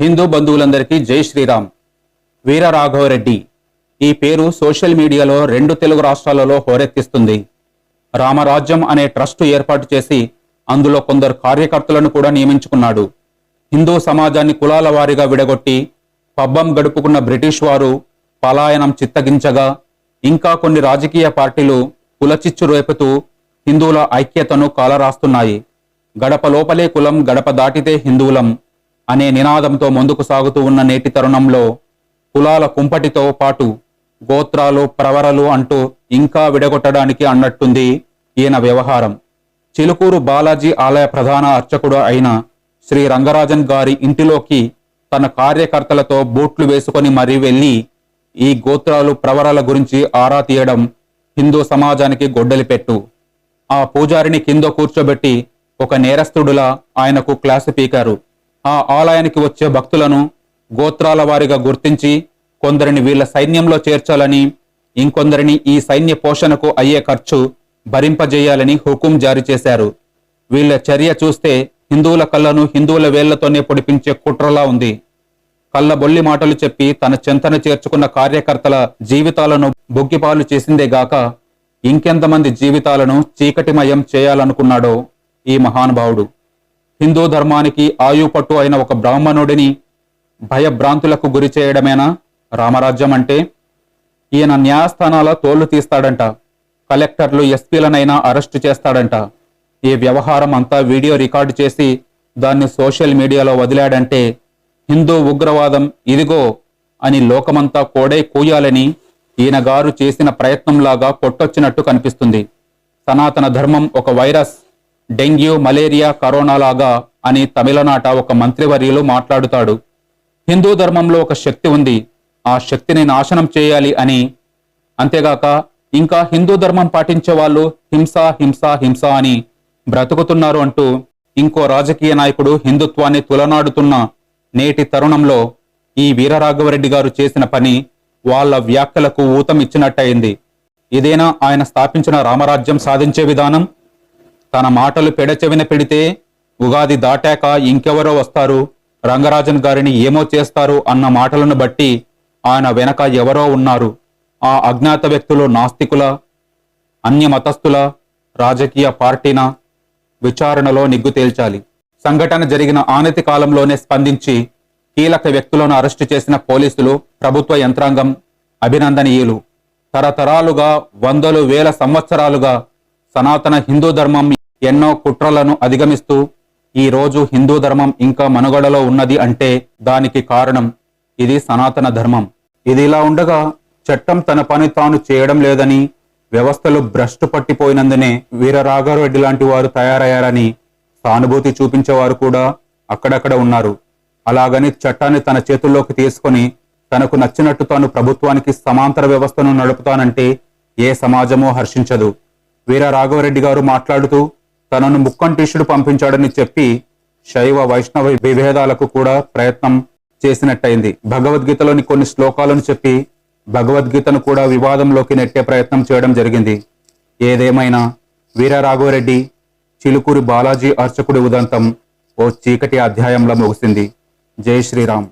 హిందూ బంధువులందరికీ జై శ్రీరామ్. వీర రాఘవరెడ్డి ఈ పేరు సోషల్ మీడియాలో రెండు తెలుగు రాష్ట్రాలలో హోరెత్తిస్తుంది. రామరాజ్యం అనే ట్రస్టు ఏర్పాటు చేసి అందులో కొందరు కార్యకర్తలను కూడా నియమించుకున్నాడు. హిందూ సమాజాన్ని కులాల వారీగా విడగొట్టి పబ్బం గడుపుకున్న బ్రిటిష్ వారు పలాయనం చిత్తగించగా ఇంకా కొన్ని రాజకీయ పార్టీలు కులచిచ్చు రేపుతూ హిందువుల ఐక్యతను కాలరాస్తున్నాయి. గడప లోపలే కులం గడప దాటితే హిందువులం. అనే నినాదంతో ముందుకు సాగుతూ ఉన్న నేటి తరుణంలో కులాల కుంపటితో పాటు గోత్రాలు ప్రవరలు అంటూ ఇంకా విడగొట్టడానికి అన్నట్టుంది ఈయన వ్యవహారం. చిలుకూరు బాలాజీ ఆలయ ప్రధాన అర్చకుడు అయిన శ్రీ రంగరాజన్ గారి ఇంటిలోకి తన కార్యకర్తలతో బూట్లు వేసుకొని మరీ వెళ్ళి ఈ గోత్రాలు ప్రవరల గురించి ఆరా తీయడం హిందూ సమాజానికి గొడ్డలి పెట్టు. ఆ పూజారిని కింద కూర్చోబెట్టి ఒక నేరస్తుడులా ఆయనకు క్లాసు పీకారు. ఆ ఆలయానికి వచ్చే భక్తులను గోత్రాల వారిగా గుర్తించి కొందరిని వీళ్ళ సైన్యంలో చేర్చాలని ఇంకొందరిని ఈ సైన్య పోషణకు అయ్యే ఖర్చు భరింపజేయాలని హుకుం జారీ చేశారు. వీళ్ళ చర్య చూస్తే హిందువుల కళ్ళను హిందువుల వేళ్ళతోనే పొడిపించే కుట్రలా ఉంది. కళ్ళబొల్లి మాటలు చెప్పి తన చెంతన చేర్చుకున్న కార్యకర్తల జీవితాలను బొగ్గిపాలు చేసిందే గాక ఇంకెంతమంది జీవితాలను చీకటిమయం చేయాలనుకున్నాడో ఈ మహానుభావుడు. హిందూ ధర్మానికి ఆయుపట్టు అయిన ఒక బ్రాహ్మణుడిని భయభ్రాంతులకు గురి చేయడమేనా? రామరాజ్యం అంటే? ఈయన న్యాయస్థానాల తోళ్ళు తీస్తాడంట. కలెక్టర్లు ఎస్పీలనైనా అరెస్టు చేస్తాడంట. ఈ వ్యవహారం అంతా వీడియో రికార్డు చేసి దాన్ని సోషల్ మీడియాలో వదిలాడంటే హిందూ ఉగ్రవాదం ఇదిగో అని లోకమంతా కోడై కూయాలని ఈయన గారు చేసిన ప్రయత్నంలాగా కొట్టొచ్చినట్టు కనిపిస్తుంది. సనాతన ధర్మం ఒక వైరస్. డెంగ్యూ మలేరియా కరోనా లాగా అని తమిళనాట ఒక మంత్రివర్యులు మాట్లాడుతాడు. హిందూ ధర్మంలో ఒక శక్తి ఉంది. ఆ శక్తిని నాశనం చేయాలి అని. అంతేగాక ఇంకా హిందూ ధర్మం పాటించే వాళ్ళు హింస హింస హింస అని బ్రతుకుతున్నారు అంటూ ఇంకో రాజకీయ నాయకుడు హిందుత్వాన్ని తులనాడుతున్న నేటి తరుణంలో ఈ వీరరాఘవరెడ్డి గారు చేసిన పని వాళ్ళ వ్యాఖ్యలకు ఊతం ఇచ్చినట్టయింది ఇదేనా ఆయన స్థాపించిన రామరాజ్యం సాధించే విధానం? తన మాటలు పెడచెవిన పెడితే ఉగాది దాటాక ఇంకెవరో వస్తారు? రంగరాజన్ గారిని ఏమో చేస్తారు అన్న మాటలను బట్టి ఆయన వెనక ఎవరో ఉన్నారు? ఆ అజ్ఞాత వ్యక్తులు నాస్తికుల అన్య మతస్థుల రాజకీయ పార్టీన? విచారణలో నిగ్గు తేల్చాలి. సంఘటన జరిగిన ఆనతి కాలంలోనే స్పందించి కీలక వ్యక్తులను అరెస్టు చేసిన పోలీసులు ప్రభుత్వ యంత్రాంగం అభినందనీయులు. తరతరాలుగా వందలు వేల సంవత్సరాలుగా సనాతన హిందూ ధర్మం ఎన్నో కుట్రలను అధిగమిస్తూ ఈ రోజు హిందూ ధర్మం ఇంకా మనుగడలో ఉన్నది అంటే దానికి కారణం ఇది సనాతన ధర్మం. ఇది ఇలా ఉండగా చట్టం తన పని తాను చేయడం లేదని వ్యవస్థలు భ్రష్టు పట్టిపోయినందునే వీరరాఘవరెడ్డి లాంటి వారు తయారయ్యారని సానుభూతి చూపించేవారు కూడా అక్కడక్కడ ఉన్నారు. అలాగని చట్టాన్ని తన చేతుల్లోకి తీసుకొని తనకు నచ్చినట్టు తాను ప్రభుత్వానికి సమాంతర వ్యవస్థను నడుపుతానంటే ఏ సమాజమో హర్షించదు. వీర రాఘవరెడ్డి గారు మాట్లాడుతూ తనను ముక్కంటీషుడు పంపించాడని చెప్పి శైవ వైష్ణవ విభేదాలకు కూడా ప్రయత్నం చేసినట్టయింది. భగవద్గీతలోని కొన్ని శ్లోకాలను చెప్పి భగవద్గీతను కూడా వివాదంలోకి నెట్టే ప్రయత్నం చేయడం జరిగింది. ఏదేమైనా వీర రాఘవరెడ్డి చిలుకూరి బాలాజీ అర్చకుడి ఉదంతం ఓ చీకటి అధ్యాయంలో ముగిసింది. జై శ్రీరామ్.